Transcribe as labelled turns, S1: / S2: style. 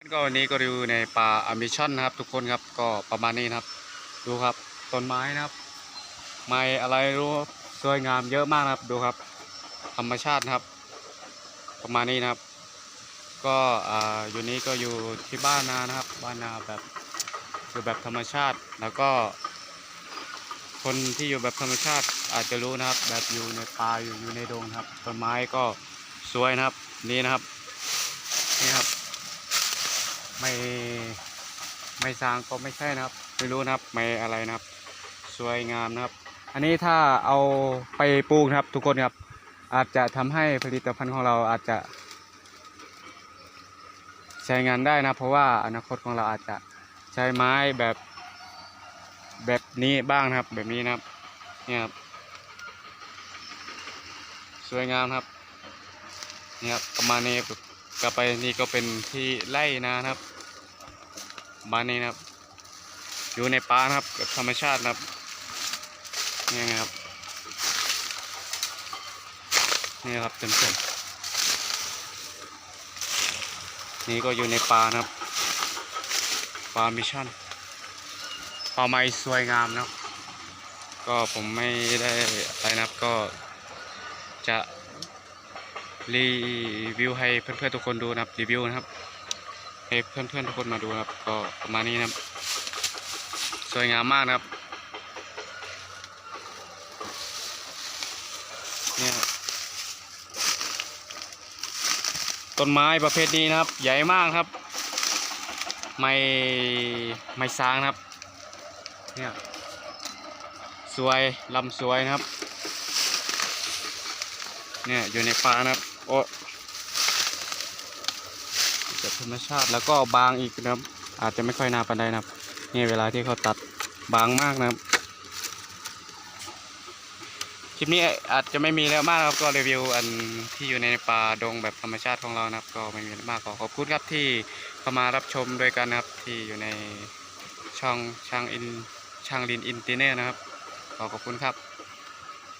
S1: ก็วันนี้ก็อยู่ในป่าอเมซอนนะครับ ทุกคนครับก็ประมาณนี้นะครับ ดูครับต้นไม้นะครับ ไม้อะไรรู้สวยงามเยอะมากนะครับดูครับ ธรรมชาตินะครับ ประมาณนี้นะครับ ก็อ่าอยู่นี้ก็อยู่ที่บ้านนานะครับ บ้านนาแบบอยู่แบบธรรมชาติแล้วก็ คนที่อยู่แบบธรรมชาติอาจจะรู้นะครับ แบบอยู่ในป่าอยู่อยู่ในดงครับต้นไม้ก็สวยนะครับนี่นะครับนี่ครับ ไม่ไม่สร้างก็ไม่ใช่นะครับ ไม่รู้นะครับไม่อะไรนะครับ สวยงามนะครับ อันนี้ถ้าเอาไปปลูกนะครับ ทุกคนครับ อาจจะทำให้ผลิตภัณฑ์ของเราอาจจะ ใช้งานได้นะ เพราะว่าอนาคตของเราอาจจะใช้ไม้แบบแบบนี้บ้างนะครับ แบบนี้นะครับเนี่ยครับสวยงามครับเนี่ยครับประมาณนี้ครับ กลับไปนี่ก็เป็นที่ไร่นานะครับบ้านนี้นะครับ อยู่ในป่านะครับกับธรรมชาตินะครับนี่ไงครับนี่ครับเต็มๆนี่ก็อยู่ในป่านะครับป่ามิชชั่นป่าไม้สวยงามนะครับก็ผมไม่ได้อะไรนะครับก็จะ รีวิวให้เพื่อนๆทุกคนดูนะครับรีวิวนะครับให้เพื่อนๆทุกคนมาดูนะครับ ก็ประมาณนี้นะครับ สวยงามมากนะครับเนี่ยต้นไม้ประเภทนี้นะครับ ใหญ่มากครับ ไม่ไม่สางนะครับเนี่ยสวยลำสวยนะครับ เนี่ยอยู่ในป่านะครับโอ้จากธรรมชาติแล้วก็บางอีกนะครับ อาจจะไม่ค่อยนาปานใดนะครับนี่เวลาที่เขาตัดบางมากนะครับคลิปนี้อาจจะไม่มีแล้วมากครับก็รีวิวอันที่อยู่ในป่าดงแบบธรรมชาติของเรานะครับ ก็ไม่มีมากขอขอบคุณครับที่เข้ามารับชมด้วยกันนะครับ ที่อยู่ในช่องช่างอินช่างลินอินติเนอร์นะครับ ขอขอบคุณครับ